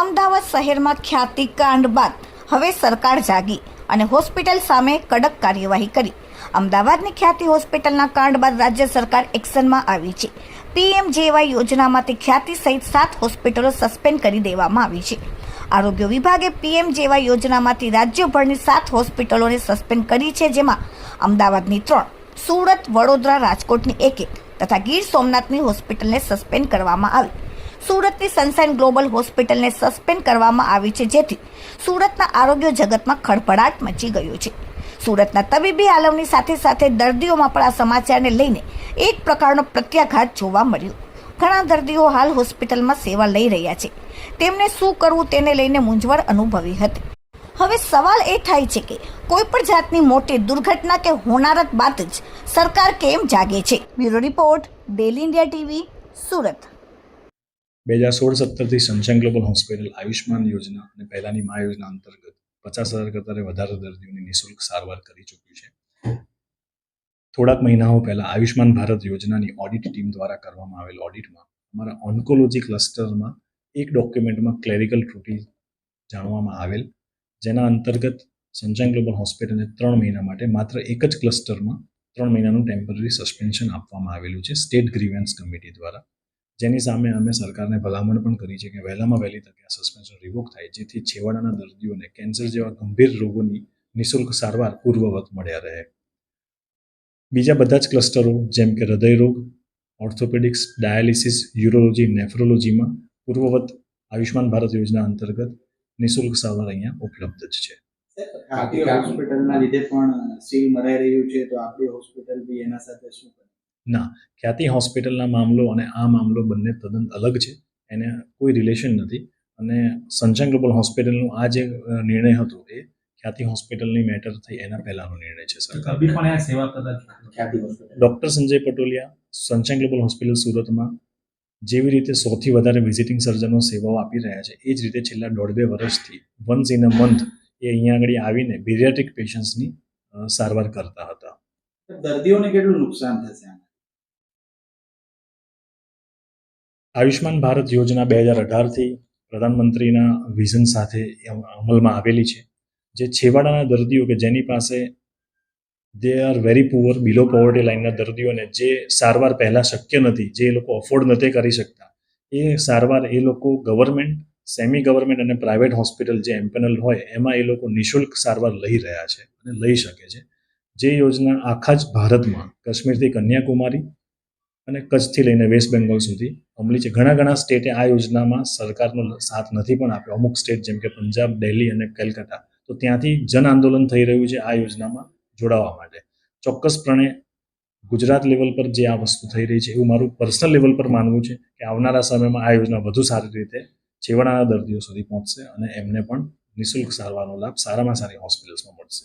અમદાવાદ શહેરમાં ખ્યાતિ કાંડ બાદ હવે સરકાર જાગી અને હોસ્પિટલ સામે કડક કાર્યવાહી કરી. અમદાવાદની ખ્યાતિ હોસ્પિટલના કાંડ બાદ રાજ્ય સરકાર એક્શનમાં આવી છે. પીએમજેવાય યોજનામાંથી ખ્યાતિ સહિત સાત હોસ્પિટલો સસ્પેન્ડ કરી દેવામાં આવી છે. આરોગ્ય વિભાગે પીએમજેવાય યોજનામાંથી રાજ્યભરની સાત હોસ્પિટલોને સસ્પેન્ડ કરી છે, જેમાં અમદાવાદની ત્રણ, સુરત, વડોદરા, રાજકોટની એક એક તથા ગીર સોમનાથની હોસ્પિટલને સસ્પેન્ડ કરવામાં આવી. સુરતની સનસાઇન ગ્લોબલ હોસ્પિટલને સસ્પેન્ડ કરવામાં આવી છે જેથી સુરતના આરોગ્ય જગતમાં ખળભળાટ મચી ગયો છે. સુરતના તબીબી આલમની સાથે સાથે દર્દીઓમાં પણ આ સમાચારને લઈને એક પ્રકારનો પ્રત્યાઘાત જોવા મળ્યો. ઘણા દર્દીઓ હાલ હોસ્પિટલમાં સેવા લઈ રહ્યા છે. તેમને શું કરવું તેને લઈને મૂંઝવણ અનુભવી હતી. હવે સવાલ એ થાય છે કે કોઈ પણ જાતની મોટી દુર્ઘટના કે હોનારત બાદ જ સરકાર કેમ જાગે છે? Bureau report, daily India TV, Surat. બે હજાર સોળ સત્તરથી સનશાઇન ગ્લોબલ હોસ્પિટલ આયુષ્માન યોજના અને પહેલાની મા યોજના અંતર્ગત પચાસ હજાર કરતાં વધારે દર્દીઓની નિઃશુલ્ક સારવાર કરી ચૂક્યું છે. થોડાક મહિનાઓ પહેલાં આયુષ્માન ભારત યોજનાની ઓડિટ ટીમ દ્વારા કરવામાં આવેલ ઓડિટમાં અમારા ઓન્કોલોજી ક્લસ્ટરમાં એક ડોક્યુમેન્ટમાં ક્લેરિકલ ત્રુટી જાણવામાં આવેલ, જેના અંતર્ગત સંચાન ગ્લોબલ હોસ્પિટલને ત્રણ મહિના માટે માત્ર એક જ ક્લસ્ટરમાં ત્રણ મહિનાનું ટેમ્પરરી સસ્પેન્શન આપવામાં આવેલું છે. સ્ટેટ ગ્રીવન્સ કમિટી દ્વારા જેની સામે અમે સરકારને ભલામણ પણ કરી છે કે વહેલામાં વહેલી તકે આ સસ્પેન્શન રિવોક થાય, જેથી છેવાડાના દર્દીઓને કેન્સર જેવા ગંભીર રોગોની નિઃશુલ્ક સારવાર પૂર્વવત મળ્યા રહે. બીજા બધા જ ક્લસ્ટરો જેમ કે હૃદયરોગ ઓર્થોપેડિક્સ ડાયાલિસિસ યુરોલોજી નેફ્રોલોજીમાં પૂર્વવત આયુષ્માન ભારત યોજના અંતર્ગત નિઃશુલ્ક સારવાર અહીંયા ઉપલબ્ધ જ છે. હોસ્પિટલના લીધે પણ સીલ મરાઈ રહ્યું છે, તો આપણી હોસ્પિટલ બી એના સાથે શું ના ખ્યાતિ હોસ્પિટલના મામલો અને આ મામલો બંને તદ્દન અલગ છે. એને કોઈ રિલેશન નથી. અને સંચન ગ્લોબલ હોસ્પિટલનો આ જે નિર્ણય હતો એ ખ્યાતિ હોસ્પિટલની મેટર થઈ એના પહેલાનો નિર્ણય છે સરકાર પણ આ સેવા કરતા doctor Sanjay Patoliya Sanchan global hospital સુરતમાં જેવી રીતે સૌથી વધારે વિઝિટિંગ સર્જનો સેવાઓ આપી રહ્યા છે એ જ રીતે છેલ્લા દોઢ બે વર્ષથી વન્સ ઇન અ મંથ એ અહીંયા આગળ આવીને બિરિયાટ્રિક પેશન્ટ્સની સારવાર કરતા હતા. દર્દીઓને કેટલું નુકસાન થશે આયુષ્માન ભારત યોજના બે હજાર અઢારથી પ્રધાનમંત્રીના વિઝન સાથે અમલમાં આવેલી છે. જે છેવાડાના દર્દીઓ કે જેની પાસે they are very poor below poverty લાઇનના દર્દીઓને જે સારવાર પહેલાં શક્ય નથી, જે એ લોકો અફોર્ડ નથી કરી શકતા, એ સારવાર એ લોકો ગવર્મેન્ટ સેમી ગવર્મેન્ટ અને પ્રાઇવેટ હોસ્પિટલ જે એમ્પેનલ હોય, એમાં એ લોકો નિઃશુલ્ક સારવાર લઈ રહ્યા છે અને લઈ શકે છે. જે યોજના આખા જ ભારતમાં, કાશ્મીરથી કન્યાકુમારી અને કચ્છથી લઈને વેસ્ટ બેંગોલ સુધી અમલી છે. ઘણા ઘણા સ્ટેટે આ યોજનામાં સરકારનો સાથ નથી પણ આપ્યો. અમુક સ્ટેટ જેમ કે પંજાબ દિલ્હી અને કલકત્તા. તો ત્યાંથી જન આંદોલન થઈ રહ્યું છે આ યોજનામાં જોડાવા માટે. ચોક્કસપણે ગુજરાત લેવલ પર જે આ વસ્તુ થઈ રહી છે એવું મારું પર્સનલ લેવલ પર માનવું છે કે આવનારા સમયમાં આ યોજના વધુ સારી રીતે છેવાડાના દર્દીઓ સુધી પહોંચશે અને એમને પણ નિઃશુલ્ક સારવારનો લાભ સારામાં સારી હોસ્પિટલ્સમાં મળશે.